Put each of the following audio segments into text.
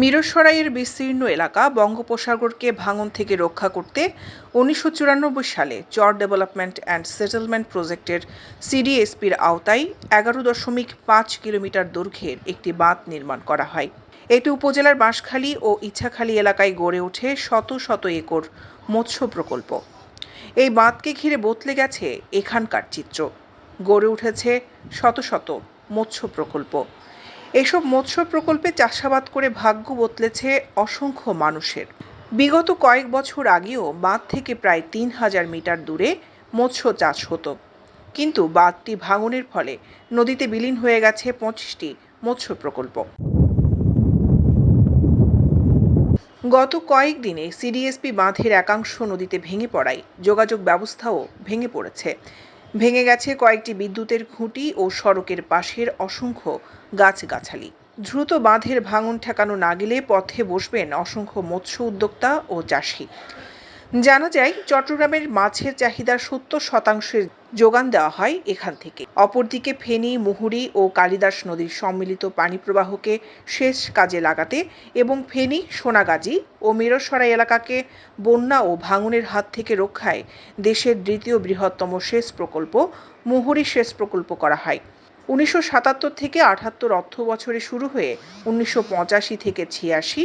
মিরসরাইয়ের বিস্তীর্ণ এলাকা বঙ্গোপসাগরকে ভাঙন থেকে রক্ষা করতে উনিশশো চুরানব্বই সালে চর ডেভেলপমেন্ট অ্যান্ড সেটেলমেন্ট প্রজেক্টের সিডিএসপির আওতায় এগারো দশমিক পাঁচ কিলোমিটার দৈর্ঘ্যের একটি বাঁধ নির্মাণ করা হয়। এটি উপজেলার বাঁশখালী ও ইচ্ছাখালী এলাকায় গড়ে ওঠে শত শত একর মৎস্য প্রকল্প। এই বাঁধকে ঘিরে বদলে গেছে এখানকার চিত্র। গড়ে উঠেছে শত শত মৎস্য প্রকল্প। এসব মৎস্য প্রকল্পে চাষাবাদ করে ভাগ্য বদলেছে অসংখ্য মানুষের। বিগত কয়েক বছর আগেও বাঁধ থেকে প্রায় তিন হাজার মিটার দূরে মৎস্য চাষ হতো। কিন্তু বাঁধটি ভাঙনের ফলে নদীতে বিলীন হয়ে গেছে পঁচিশটি মৎস্য প্রকল্প। গত কয়েকদিনে সিডিএসপি বাঁধের একাংশ নদীতে ভেঙে পড়ায় যোগাযোগ ব্যবস্থাও ভেঙে পড়েছে। ভেঙে গেছে কয়েকটি বিদ্যুতের খুঁটি ও সড়কের পাশের অসংখ্য গাছগাছালি। দ্রুত বাঁধের ভাঙন ঠেকানো না গেলে পথে বসবেন অসংখ্য মৎস্য উদ্যোক্তা ও চাষি। জানা যায়, চট্টগ্রামের মাছের চাহিদার সত্তর শতাংশের যোগান দেওয়া হয় এখান থেকে। অপরদিকে ফেনী, মুহুরী ও কালিদাস নদীর সম্মিলিত পানি প্রবাহকে সেচ কাজে লাগাতে এবং ফেনী, সোনাগাজী ও মিরসরাই এলাকাকে বন্যা ও ভাঙনের হাত থেকে রক্ষায় দেশের দ্বিতীয় বৃহত্তম সেচ প্রকল্প, মুহুরী সেচ প্রকল্প করা হয়। উনিশশো সাতাত্তর থেকে আটাত্তর অর্থ বছরে শুরু হয়ে উনিশশো পঁচাশি থেকে ছিয়াশি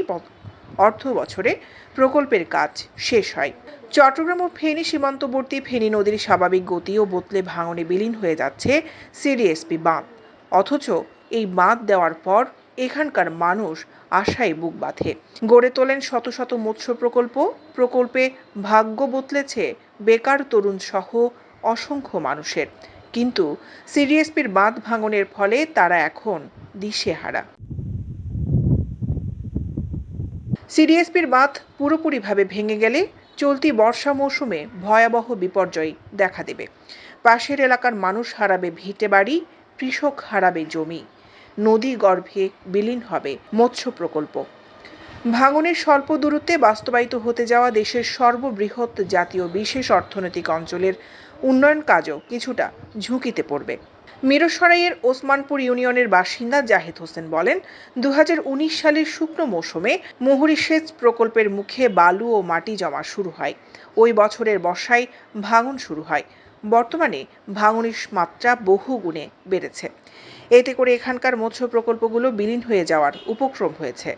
অর্থ বছরে প্রকল্পের কাজ শেষ হয়। চট্টগ্রাম ও ফেনী সীমান্তবর্তী ফেনী নদীর স্বাভাবিক গতি ও বোতলে ভাঙনে বিলীন হয়ে যাচ্ছে সিডিএসপি বাঁধ। অথচ এই বাঁধ দেওয়ার পর এখানকার মানুষ আশায় বুক বাঁধে। গড়ে তোলেন শত শত মৎস্য প্রকল্প। প্রকল্পে ভাগ্য বদলেছে বেকার তরুণ সহ অসংখ্য মানুষের। কিন্তু সিডিএসপির বাঁধ ভাঙনের ফলে তারা এখন দিশেহারা। সিডিএসপির বাঁধ পুরোপুরিভাবে ভেঙে গেলে চলতি বর্ষা মৌসুমে ভয়াবহ বিপর্যয় দেখা দেবে। পাশের এলাকার মানুষ হারাবে ভিটে বাড়ি, কৃষক হারাবে জমি। নদী গর্ভে বিলীন হবে মৎস্য প্রকল্প। ভাঙনের স্বল্প দূরত্বে বাস্তবায়িত হতে যাওয়া দেশের সর্ববৃহৎ জাতীয় বিশেষ অর্থনৈতিক অঞ্চলের উন্নয়ন কাজও কিছুটা ঝুঁকিতে পড়বে। মিরসরাইয়ের ওসমানপুর ইউনিয়নের বাসিন্দা জাহিদ হোসেন বলেন দু সালের শুকনো মৌসুমে মুহুরী সেচ প্রকল্পের মুখে বালু ও মাটি জমা শুরু হয়। ওই বছরের বর্ষায় ভাঙন শুরু হয়। বর্তমানে ভাঙনের মাত্রা বহু গুণে বেড়েছে। এতে করে এখানকার মৎস্য প্রকল্পগুলো বিলীন হয়ে যাওয়ার উপক্রম হয়েছে।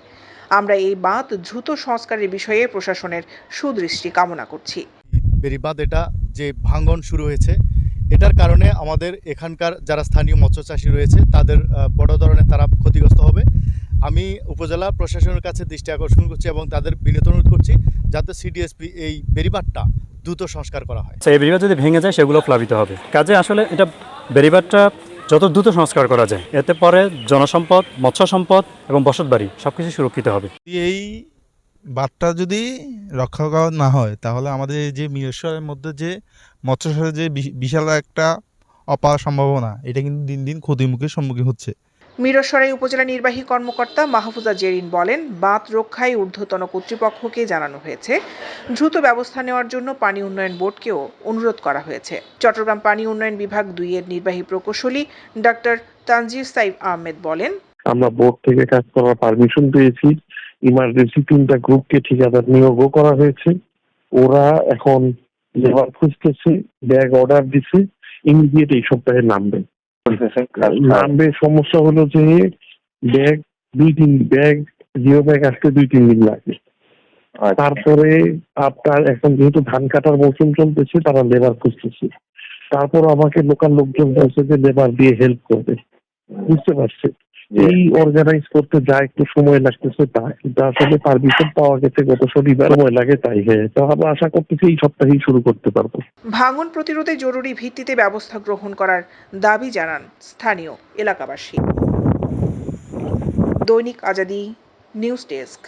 আমরা এই বাঁধ দ্রুত সংস্কারের বিষয়ে প্রশাসনের সুদৃষ্টি কামনা করছি। এটা যে ভাঙ্গন শুরু হয়েছে এটার কারণে আমাদের এখানকার যারা স্থানীয় মৎস্য চাষী রয়েছে তাদের বড় ধরনের তারা ক্ষতিগ্রস্ত হবে। আমি উপজেলা প্রশাসনের কাছে দৃষ্টি আকর্ষণ করছি এবং তাদের বিনীত অনুরোধ করছি যাতে সিডিএসপি এই বেরিবাদটা দ্রুত সংস্কার করা হয়। আচ্ছা এই বেরিবাদ যদি ভেঙে যায় সেগুলো প্লাবিত হবে। কাজে আসলে এটা বেরিবাদটা যত দ্রুত সংস্কার করা যায় এতে পরে জনসম্পদ মৎস্য সম্পদ এবং বসতবাড়ি সব কিছু সুরক্ষিত হবে। এই বাঁধটা যদি রক্ষা করা না হয় তাহলে আমাদের যে মিরেশ্বরের মধ্যে যে মৎস্যের যে বিশাল একটা অপার সম্ভাবনা এটা কিন্তু দিন দিন ক্ষতির মুখে সম্মুখীন হচ্ছে। মিরসরাই উপজেলা নির্বাহী কর্মকর্তা মাহফুজা জেরিন বলেন বাঁধ রক্ষায় ঊর্ধ্বতন কর্তৃপক্ষকে জানানো হয়েছে। দ্রুত ব্যবস্থা নেওয়ার জন্য পানি উন্নয়ন বোর্ডকেও অনুরোধ করা হয়েছে। চট্টগ্রাম পানি উন্নয়ন বিভাগ দুই এর নির্বাহী প্রকৌশলী ডাক্তার তানজির সাইফ আহমেদ বলেন আমরা বোর্ড থেকে কাজ করার পারমিশন পেয়েছি। ইমার্জেন্সি তিনটা গ্রুপকে ঠিকাদার নিয়োগও করা হয়েছে। ওরা এখন লেবার খুঁজতেছে ব্যাগ অর্ডার দিছে ইমিডিয়েট এই সপ্তাহে নামবে। নামবে সমস্যা হলো যে ব্যাগ দুই তিন ব্যাগ জিও ব্যাগ আসতে দুই তিন দিন লাগে। তারপরে আপনার এখন যেহেতু ধান কাটার মৌসুম চলতেছে তারা লেবার খুঁজতেছে। তারপর আমাকে লোকাল লোকজন বলছে যে লেবার দিয়ে হেল্প করবে। বুঝতে পারছে এই অর্গানাইজ করতে যা একটু সময় লাগতেছে তা কিন্তু আসলে পারমিশন পাওয়া গেছে গত শনিবার সময় লাগে তাই হ্যাঁ। তো আমরা আশা করতেছি এই সপ্তাহেই শুরু করতে পারব। ভাঙন প্রতিরোধে জরুরি ভিত্তিতে ব্যবস্থা গ্রহণ করার দাবি জানান স্থানীয় এলাকাবাসী। দৈনিক আজাদি নিউজ ডেস্ক।